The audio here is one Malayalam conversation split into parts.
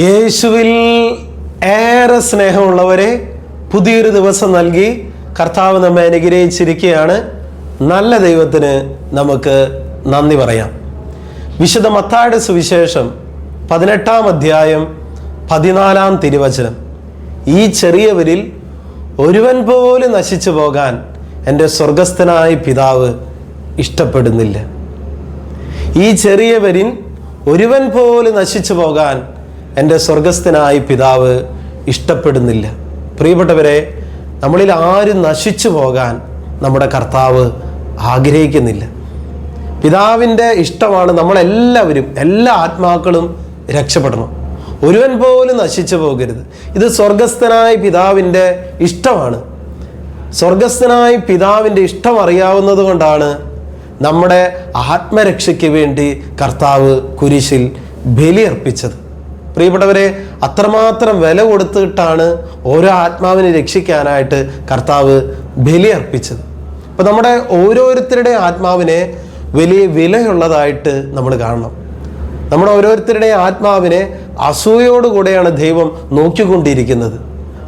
യേശുവിൽ ഏറെ സ്നേഹമുള്ളവരെ പുതിയൊരു ദിവസം നൽകി കർത്താവ് നമ്മെ അനുഗ്രഹിച്ചിരിക്കുകയാണ്. നല്ല ദൈവത്തിന് നമുക്ക് നന്ദി പറയാം. വിശുദ്ധ മത്തായുടെ സുവിശേഷം പതിനെട്ടാം അധ്യായം പതിനാലാം തിരുവചനം. ഈ ചെറിയവരിൽ ഒരുവൻ പോലും നശിച്ചു പോകാൻ എന്റെ സ്വർഗസ്ഥനായ പിതാവ് ഇഷ്ടപ്പെടുന്നില്ല. ഈ ചെറിയവരിൽ ഒരുവൻ പോലും നശിച്ചു പോകാൻ എന്റെ സ്വർഗസ്ഥനായ പിതാവ് ഇഷ്ടപ്പെടുന്നില്ല. പ്രിയപ്പെട്ടവരെ നമ്മളിൽ ആരും നശിച്ചു പോകാൻ നമ്മുടെ കർത്താവ് ആഗ്രഹിക്കുന്നില്ല. പിതാവിന്റെ ഇഷ്ടമാണ് നമ്മളെല്ലാവരും എല്ലാ ആത്മാക്കളും രക്ഷപ്പെടണം. ഒരുവൻ പോലും നശിച്ചു പോകരുത്. ഇത് സ്വർഗസ്ഥനായ പിതാവിന്റെ ഇഷ്ടമാണ്. സ്വർഗസ്ഥനായ പിതാവിന്റെ ഇഷ്ടം അറിയാവുന്നത് കൊണ്ടാണ് നമ്മുടെ ആത്മരക്ഷയ്ക്ക് വേണ്ടി കർത്താവ് കുരിശിൽ ബലിയർപ്പിച്ചത്. പ്രിയപ്പെട്ടവരെ അത്രമാത്രം വില കൊടുത്തിട്ടാണ് ഓരോ ആത്മാവിനെ രക്ഷിക്കാനായിട്ട് കർത്താവ് ബലിയർപ്പിച്ചത്. അപ്പം നമ്മുടെ ഓരോരുത്തരുടെ ആത്മാവിനെ വലിയ വിലയുള്ളതായിട്ട് നമ്മൾ കാണണം. നമ്മുടെ ഓരോരുത്തരുടെ ആത്മാവിനെ അസൂയോടുകൂടെയാണ് ദൈവം നോക്കിക്കൊണ്ടിരിക്കുന്നത്.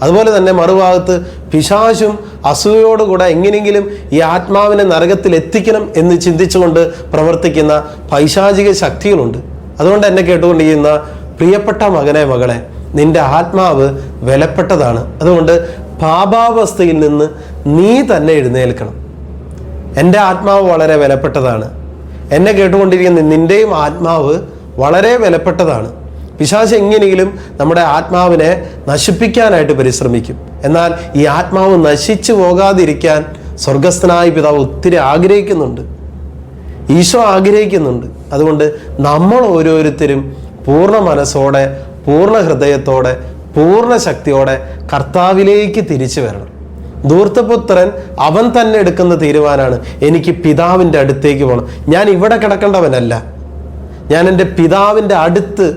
അതുപോലെ തന്നെ മറുഭാഗത്ത് പിശാശും അസൂയോടുകൂടെ എങ്ങനെയെങ്കിലും ഈ ആത്മാവിനെ നരകത്തിൽ എത്തിക്കണം എന്ന് ചിന്തിച്ചുകൊണ്ട് പ്രവർത്തിക്കുന്ന പൈശാചിക ശക്തികളുണ്ട്. അതുകൊണ്ട് എന്നെ കേട്ടുകൊണ്ടിരിക്കുന്ന പ്രിയപ്പെട്ട മകനെ മകളെ നിന്റെ ആത്മാവ് വിലപ്പെട്ടതാണ്. അതുകൊണ്ട് പാപാവസ്ഥയിൽ നിന്ന് നീ തന്നെ എഴുന്നേൽക്കണം. എന്റെ ആത്മാവ് വളരെ വിലപ്പെട്ടതാണ്. എന്നെ കേട്ടുകൊണ്ടിരിക്കുന്ന നിന്റെയും ആത്മാവ് വളരെ വിലപ്പെട്ടതാണ്. പിശാച് എങ്ങനെയെങ്കിലും നമ്മുടെ ആത്മാവിനെ നശിപ്പിക്കാനായിട്ട് പരിശ്രമിക്കും. എന്നാൽ ഈ ആത്മാവ് നശിച്ചു പോകാതിരിക്കാൻ സ്വർഗസ്ഥനായ പിതാവ് ഒത്തിരി ആഗ്രഹിക്കുന്നുണ്ട്. ഈശോ ആഗ്രഹിക്കുന്നുണ്ട്. അതുകൊണ്ട് നമ്മൾ ഓരോരുത്തരും പൂർണ മനസ്സോടെ പൂർണ ഹൃദയത്തോടെ പൂർണ ശക്തിയോടെ കർത്താവിലേക്ക് തിരിച്ചു വരണം. ധൂർത്തപുത്രൻ അവൻ തന്നെ എടുക്കുന്ന തീരുമാനമാണ് എനിക്ക് പിതാവിന്റെ അടുത്തേക്ക് പോകണം. ഞാൻ ഇവിടെ കിടക്കേണ്ടവനല്ല. ഞാൻ എന്റെ പിതാവിന്റെ അടുത്ത്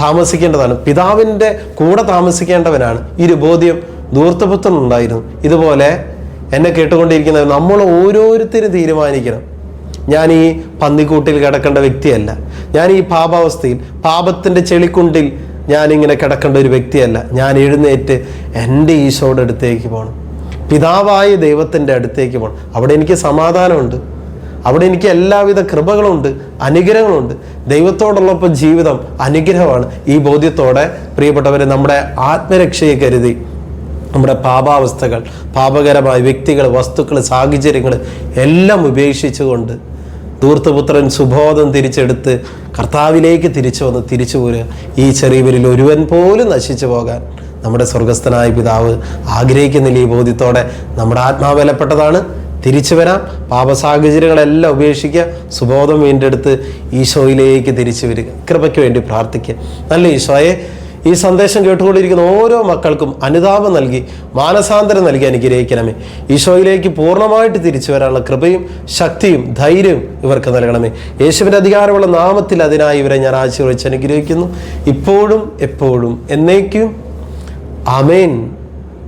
താമസിക്കേണ്ടതാണ്. പിതാവിന്റെ കൂടെ താമസിക്കേണ്ടവനാണ്. ഈ ഒരു ബോധ്യം ധൂർത്തപുത്രൻ ഉണ്ടായിരുന്നു ഇതുപോലെ എന്നെ കേട്ടുകൊണ്ടിരിക്കുന്ന നമ്മൾ ഓരോരുത്തരും തീരുമാനിക്കണം. ഞാൻ ഈ പന്നിക്കൂട്ടിൽ കിടക്കേണ്ട വ്യക്തിയല്ല. ഞാൻ ഈ പാപാവസ്ഥയിൽ പാപത്തിന്റെ ചെളിക്കുണ്ടിൽ ഞാനിങ്ങനെ കിടക്കേണ്ട ഒരു വ്യക്തിയല്ല. ഞാൻ എഴുന്നേറ്റ് എന്റെ ഈശോയുടെ അടുത്തേക്ക് പോകണം പിതാവായ ദൈവത്തിന്റെ അടുത്തേക്ക് പോകണം അവിടെ എനിക്ക് സമാധാനമുണ്ട്. അവിടെ എനിക്ക് എല്ലാവിധ കൃപകളുണ്ട് അനുഗ്രഹങ്ങളുണ്ട്. ദൈവത്തോടുള്ളപ്പോൾ ജീവിതം അനുഗ്രഹമാണ്. ഈ ബോധ്യത്തോടെ പ്രിയപ്പെട്ടവരെ നമ്മുടെ ആത്മരക്ഷയെ കരുതി നമ്മുടെ പാപാവസ്ഥകൾ പാപകരമായ വ്യക്തികൾ വസ്തുക്കൾ സാഹചര്യങ്ങൾ എല്ലാം ഉപേക്ഷിച്ചുകൊണ്ട് ധൂർത്തപുത്രൻ സുബോധം തിരിച്ചെടുത്ത് കർത്താവിലേക്ക് തിരിച്ചു വന്ന് തിരിച്ചു പോരുക. ഈ ചെറിയവരിൽ ഒരുവൻ പോലും നശിച്ചു പോകാൻ നമ്മുടെ സ്വർഗസ്ഥനായ പിതാവ് ആഗ്രഹിക്കുന്നില്ല. ഈ ബോധ്യത്തോടെ നമ്മുടെ ആത്മാവ് വിലപ്പെട്ടതാണ് തിരിച്ചു വരാം. പാപസാഹചര്യങ്ങളെല്ലാം ഉപേക്ഷിക്കുക. സുബോധം വീണ്ടെടുത്ത് ഈശോയിലേക്ക് തിരിച്ചു വരിക. കൃപയ്ക്ക് വേണ്ടി പ്രാർത്ഥിക്കുക. നല്ല ഈശോയെ ഈ സന്ദേശം കേട്ടുകൊണ്ടിരിക്കുന്ന ഓരോ മക്കൾക്കും അനുതാപം നൽകി മാനസാന്തരം നൽകി അനുഗ്രഹിക്കണമേ. ഈശോയിലേക്ക് പൂർണമായിട്ട് തിരിച്ചു വരാനുള്ള കൃപയും ശക്തിയും ധൈര്യവും ഇവർക്ക് നൽകണമേ. യേശുവിന്റെ അധികാരമുള്ള നാമത്തിൽ അതിനായി ഇവരെ ഞാൻ ആശീർവദിച്ച് അനുഗ്രഹിക്കുന്നു. ഇപ്പോഴും എപ്പോഴും എന്നേക്കും. ആമേൻ.